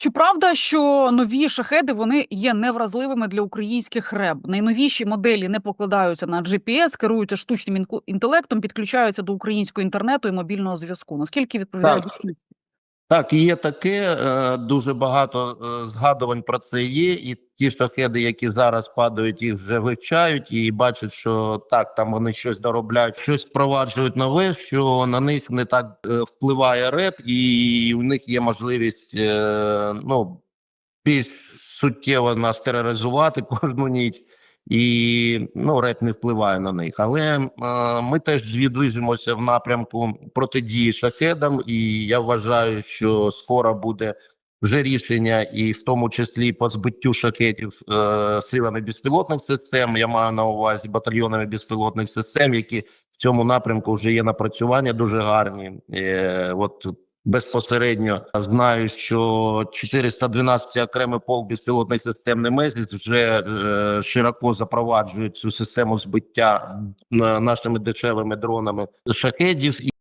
Чи правда, що нові шахеди вони є невразливими для українських РЕБ? Найновіші моделі не покладаються на GPS, керуються штучним інтелектом, підключаються до українського інтернету і мобільного зв'язку. Наскільки відповідають Так. Так, є таке. е, Дуже багато е, згадувань про це є. І ті шахеди, які зараз падають, їх вже вивчають і бачать, що так, там вони щось доробляють, щось впроваджують нове, що на них не так е, впливає реп, і у них є можливість ну більш суттєво нас тероризувати кожну ніч. І ну, реп не впливає на них. Але е, ми теж движемося в напрямку протидії шахедам, і я вважаю, що скоро буде вже рішення, і в тому числі по збиттю шахетів е, силами безпілотних систем. Я маю на увазі батальйонами безпілотних систем, які в цьому напрямку вже є напрацювання дуже гарні. Е, от безпосередньо знаю, що 412 окремий полк безпілотних систем Немезіс вже е, широко запроваджують цю систему збиття нашими дешевими дронами шахедів.